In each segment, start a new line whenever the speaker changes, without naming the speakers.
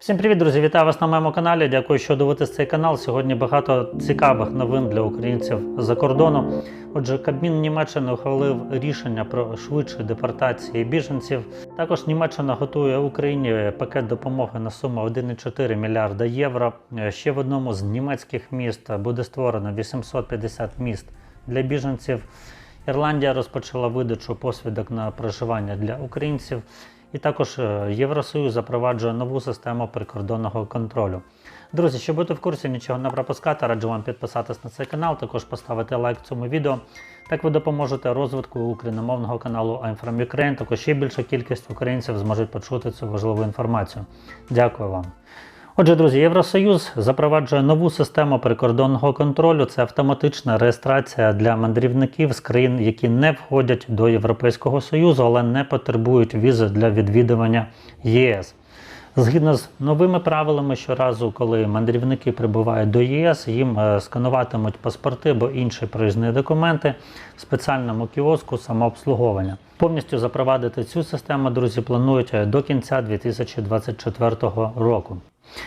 Всім привіт, друзі! Вітаю вас на моєму каналі. Дякую, що дивитесь цей канал. Сьогодні багато цікавих новин для українців за кордону. Отже, Кабмін Німеччини ухвалив рішення про швидші депортації біженців. Також Німеччина готує Україні пакет допомоги на суму 1,4 мільярда євро. Ще в одному з німецьких міст буде створено 850 міст для біженців. Ірландія розпочала видачу посвідок на проживання для українців. І також е, Євросоюз запроваджує нову систему прикордонного контролю. Друзі, щоб бути в курсі, нічого не пропускати, раджу вам підписатись на цей канал, також поставити лайк цьому відео. Так ви допоможете розвитку україномовного каналу I'm from Ukraine. Також ще більша кількість українців зможуть почути цю важливу інформацію. Дякую вам. Отже, друзі, Євросоюз запроваджує нову систему прикордонного контролю. Це автоматична реєстрація для мандрівників з країн, які не входять до Європейського Союзу, але не потребують візи для відвідування ЄС. Згідно з новими правилами, щоразу, коли мандрівники прибувають до ЄС, їм е, скануватимуть паспорти або інші проїзні документи в спеціальному кіоску самообслуговування. Повністю запровадити цю систему, друзі, планують до кінця 2024 року.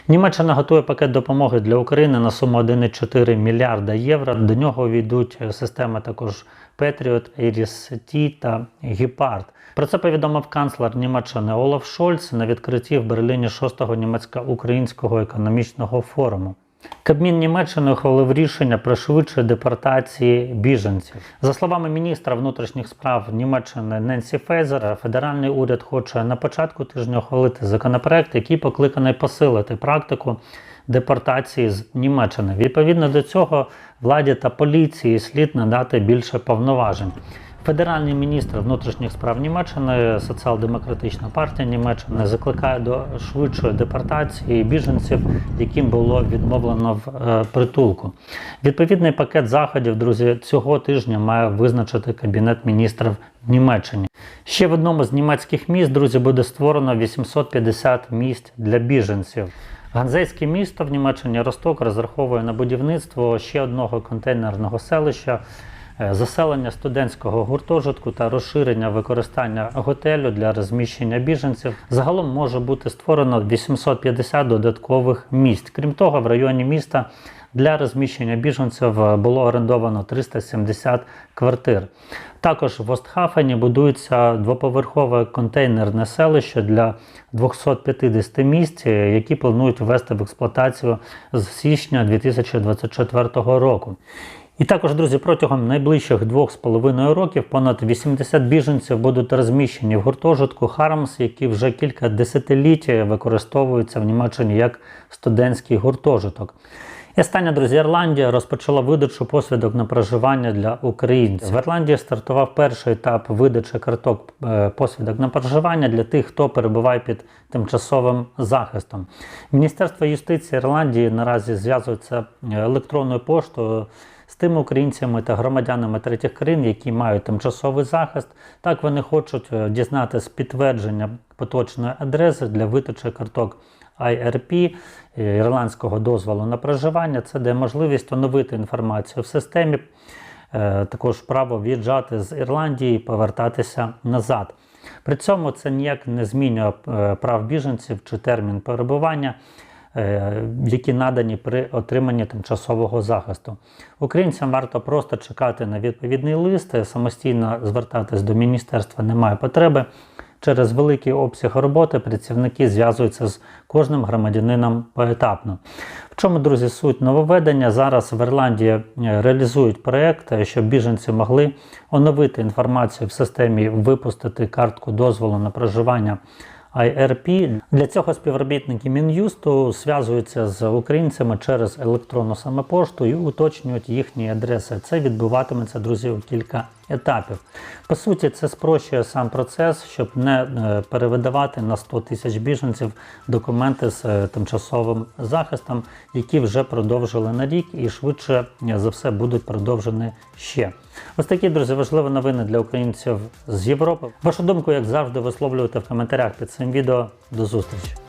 Німеччина готує пакет допомоги для України на суму 1,4 мільярда євро. До нього війдуть е, системи також Patriot, Iris-T та Гіпард. Про це повідомив канцлер Німеччини Олаф Шольц на відкритті в Берліні 6-го німецько-українського економічного форуму. Кабмін Німеччини ухвалив рішення про швидше депортації біженців. За словами міністра внутрішніх справ Німеччини Ненсі Фейзера, федеральний уряд хоче на початку тижня ухвалити законопроект, який покликаний посилити практику депортації з Німеччини. Відповідно до цього владі та поліції слід надати більше повноважень. Федеральний міністр внутрішніх справ Німеччини, соціал-демократична партія Німеччини закликає до швидшої депортації біженців, яким було відмовлено в е, притулку. Відповідний пакет заходів, друзі, цього тижня має визначити кабінет міністрів в Німеччині. Ще в одному з німецьких міст, друзі, буде створено 850 місць для біженців. Ганзейське місто в Німеччині Росток розраховує на будівництво ще одного контейнерного селища. Е, Заселення студентського гуртожитку та розширення використання готелю для розміщення біженців загалом може бути створено 850 додаткових місць. Крім того, в районі міста для розміщення біженців е, було орендовано 370 квартир. Також в Остхафені будується двоповерхове контейнерне селище для 250 місць, е, які планують ввести в експлуатацію з січня 2024 року. І також, друзі, протягом найближчих двох з половиною років понад 80 біженців будуть розміщені в гуртожитку Хармс, який вже кілька десятиліть використовується в Німеччині як студентський гуртожиток. І остання, друзі, Ірландія розпочала видачу посвідок на проживання для українців. В Ірландії стартував перший етап видачі карток е, посвідок на проживання для тих, хто перебуває під тимчасовим захистом. Міністерство юстиції Ірландії наразі зв'язується е, електронною поштою з тими українцями та громадянами третіх країн, які мають тимчасовий захист. Так вони хочуть е, дізнатися підтвердження поточної адреси для видачі карток IRP, е, ірландського дозволу на проживання. Це дає можливість оновити інформацію в системі, е, також право в'їжджати з Ірландії і повертатися назад. При цьому це ніяк не змінює прав біженців чи термін перебування. Е, Які надані при отриманні тимчасового захисту. Українцям варто просто чекати на відповідний лист, самостійно звертатись до міністерства немає потреби. Через великий обсяг роботи працівники зв'язуються з кожним громадянином поетапно. В чому, друзі, суть нововведення? Зараз в Ірландії е, реалізують проєкт, е, щоб біженці могли оновити інформацію в системі, випустити картку дозволу на проживання IRP. Для цього співробітники Мін'юсту зв'язуються з українцями через електронну самопошту і уточнюють їхні адреси. Це відбуватиметься, друзі, у кілька етапів. По суті, це спрощує сам процес, щоб не е, перевидавати на 100 тисяч біженців документи з е, тимчасовим захистом, які вже продовжили на рік і швидше е, за все будуть продовжені ще. Ось такі, друзі, важливі новини для українців з Європи. Вашу думку, як завжди, висловлюйте в коментарях під цим відео. До зустрічі!